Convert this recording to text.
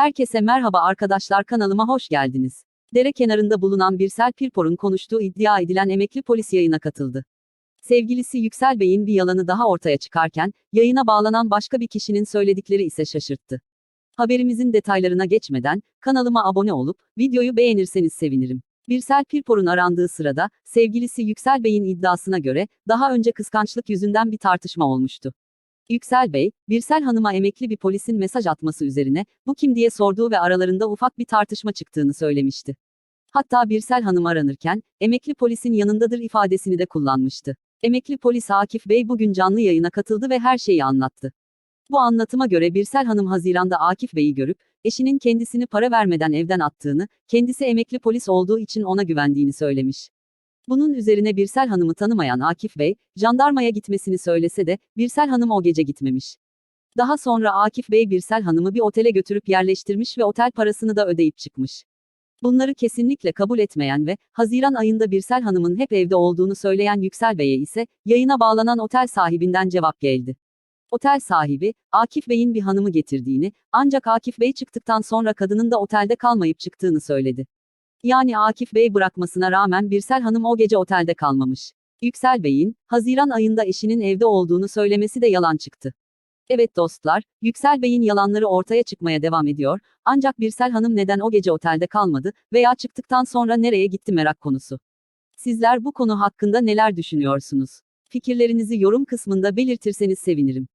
Herkese merhaba arkadaşlar kanalıma hoş geldiniz. Dere kenarında bulunan Birsel Pirpor'un konuştuğu iddia edilen emekli polis yayına katıldı. Sevgilisi Yüksel Bey'in bir yalanı daha ortaya çıkarken, yayına bağlanan başka bir kişinin söyledikleri ise şaşırttı. Haberimizin detaylarına geçmeden, kanalıma abone olup, videoyu beğenirseniz sevinirim. Birsel Pirpor'un arandığı sırada, sevgilisi Yüksel Bey'in iddiasına göre, daha önce kıskançlık yüzünden bir tartışma olmuştu. Yüksel Bey, Birsel Hanım'a emekli bir polisin mesaj atması üzerine, bu kim diye sorduğu ve aralarında ufak bir tartışma çıktığını söylemişti. Hatta Birsel Hanım aranırken, emekli polisin yanındadır ifadesini de kullanmıştı. Emekli polis Akif Bey bugün canlı yayına katıldı ve her şeyi anlattı. Bu anlatıma göre Birsel Hanım Haziran'da Akif Bey'i görüp, eşinin kendisini para vermeden evden attığını, kendisi emekli polis olduğu için ona güvendiğini söylemiş. Bunun üzerine Birsel Hanım'ı tanımayan Akif Bey, jandarmaya gitmesini söylese de, Birsel Hanım o gece gitmemiş. Daha sonra Akif Bey Birsel Hanım'ı bir otele götürüp yerleştirmiş ve otel parasını da ödeyip çıkmış. Bunları kesinlikle kabul etmeyen ve, Haziran ayında Birsel Hanım'ın hep evde olduğunu söyleyen Yüksel Bey'e ise, yayına bağlanan otel sahibinden cevap geldi. Otel sahibi, Akif Bey'in bir hanımı getirdiğini, ancak Akif Bey çıktıktan sonra kadının da otelde kalmayıp çıktığını söyledi. Yani Akif Bey bırakmasına rağmen Birsel Hanım o gece otelde kalmamış. Yüksel Bey'in, Haziran ayında eşinin evde olduğunu söylemesi de yalan çıktı. Evet dostlar, Yüksel Bey'in yalanları ortaya çıkmaya devam ediyor, ancak Birsel Hanım neden o gece otelde kalmadı veya çıktıktan sonra nereye gitti merak konusu. Sizler bu konu hakkında neler düşünüyorsunuz? Fikirlerinizi yorum kısmında belirtirseniz sevinirim.